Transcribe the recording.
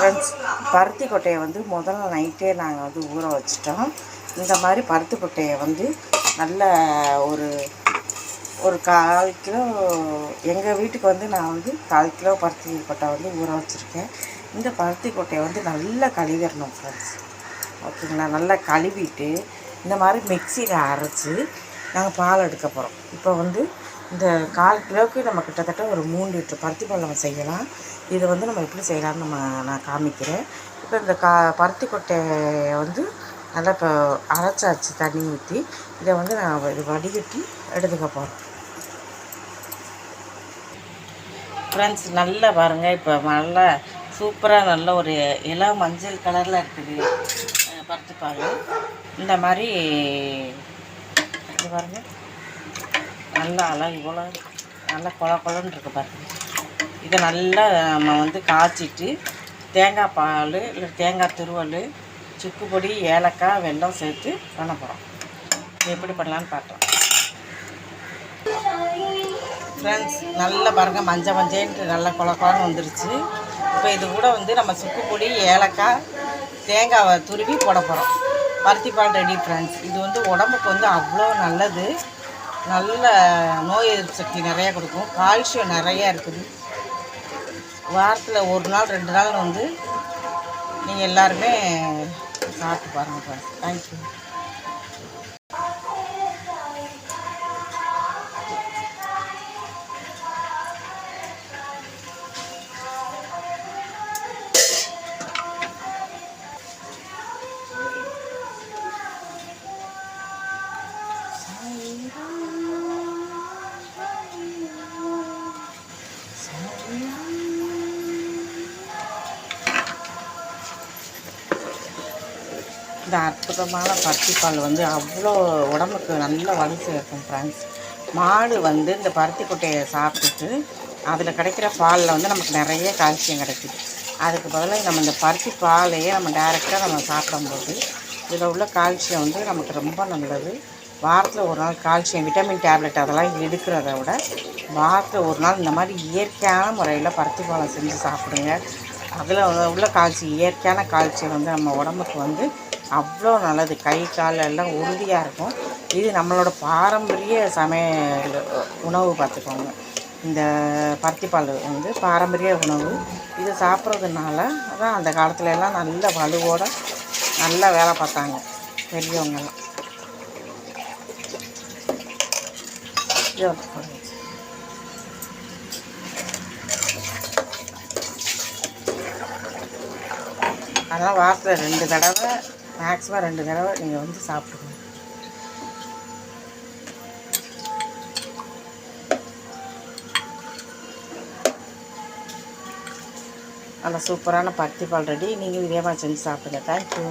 Friends பருத்தி கொட்டையை வந்து முதல்ல நைட்டே நாங்கள் வந்து ஊற வச்சிட்டோம். இந்த மாதிரி பருத்தி கொட்டையை வந்து நல்ல ஒரு ஒரு கால் கிலோ எங்கள் வீட்டுக்கு வந்து நான் வந்து கால் கிலோ பருத்தி கொட்டை வந்து ஊற வச்சுருக்கேன். இந்த பருத்தி கொட்டையை வந்து நல்லா கழுவிடணும் ஃப்ரெண்ட்ஸ் ஓகேங்களா? நல்லா கழுவிட்டு இந்த மாதிரி மிக்சியில் அரைச்சி நாங்கள் பால் எடுக்க போகிறோம் இப்போ வந்து இந்த கால் கிலோவுக்கு நம்ம கிட்டத்தட்ட ஒரு மூணு லிட்டர் பருத்தி பால் நம்ம செய்யலாம். இதை வந்து நம்ம எப்படி செய்யலாம்னு நம்ம நான் காமிக்கிறேன். இப்போ இந்த கா பருத்தி கொட்டையை வந்து நல்லா இப்போ அரைச்சாச்சு தண்ணி ஊற்றி இதை வந்து நான் இது வடிகட்டி எடுத்துக்க போகிறோம் ஃப்ரெண்ட்ஸ் நல்லா பாருங்கள் இப்போ நல்லா சூப்பராக நல்ல ஒரு இளம் மஞ்சள் கலரில் இருக்குது அஹ் இந்த மாதிரி இது பாருங்கள் நல்லா அழகு போல் நல்லா கொல கொலன்னு இருக்கு பாருங்க இதை நல்லா நம்ம வந்து காய்ச்சிட்டு தேங்காய் பால் இல்லை தேங்காய் துருவல் சுக்கு பொடி ஏலக்காய் வெல்லம் சேர்த்து பண்ண போகிறோம் எப்படி பண்ணலான்னு பார்க்கலாம். ஃப்ரெண்ட்ஸ் நல்லா பாருங்கள் மஞ்சள் மஞ்சள்ன்ட்டு நல்லா கொல கொலன்னு வந்துருச்சு. இப்போ இது கூட வந்து நம்ம சுக்கு பொடி ஏலக்காய் தேங்காவை துருவி போட போகிறோம் பருத்தி பால் ரெடி ஃப்ரெண்ட்ஸ் இது வந்து உடம்புக்கு வந்து அவ்வளோ நல்லது. நல்ல நோய் எதிர்ப்பு சக்தி நிறையா கொடுக்கும். கால்சியம் நிறையா இருக்குது. வாரத்தில் ஒரு நாள் ரெண்டு நாள் வந்து நீங்கள் எல்லாருமே சாப்பிட்டு பாருங்கள் ஃப்ரெண்ட்ஸ் தேங்க்யூ இந்த அற்புதமான பருத்திப்பால் வந்து அவ்வளோ உடம்புக்கு நல்ல வலு சேர்க்கும் ஃப்ரெண்ட்ஸ் மாடு வந்து இந்த பருத்தி கொட்டையை சாப்பிட்டுட்டு அதில் கிடைக்கிற பாலில் வந்து நமக்கு நிறைய கால்சியம் கிடைக்குது. அதுக்கு பதிலாக நம்ம இந்த பருத்தி பாலையே நம்ம டைரெக்டாக நம்ம சாப்பிடும்போது இதில் உள்ள கால்சியம் வந்து நமக்கு ரொம்ப நல்லது. வாரத்தில் ஒரு நாள் கால்சியம் விட்டமின் டேப்லெட் அதெல்லாம் எடுக்கிறத விட வாரத்தில் ஒரு நாள் இந்த மாதிரி இயற்கையான முறையில் பருத்தி பாலை செஞ்சு சாப்பிடுங்க. அதில் உள்ள கால்சியம் இயற்கையான கால்சியம் வந்து நம்ம உடம்புக்கு வந்து அவ்வளோ நல்லது. கை கால் எல்லாம் உறுதியாக இருக்கும். இது நம்மளோட பாரம்பரிய சமையல் உணவு பார்த்துக்கோங்க. இந்த பருத்திப்பால் வந்து பாரம்பரிய உணவு. இது சாப்பிட்றதுனால அதான் அந்த காலத்துல எல்லாம் நல்ல வலுவோட நல்லா வேலை பார்த்தாங்க. பெரியவங்கெல்லாம் அதெல்லாம் வாரத்தில் ரெண்டு தடவை மேக்ஸிமம் ரெண்டு தடவை நீங்கள் வந்து சாப்பிடுங்க. நல்லா சூப்பரான பருத்தி பால் ரெடி. நீங்கள் இதே மாதிரி செஞ்சு சாப்பிடுங்க. தேங்க்யூ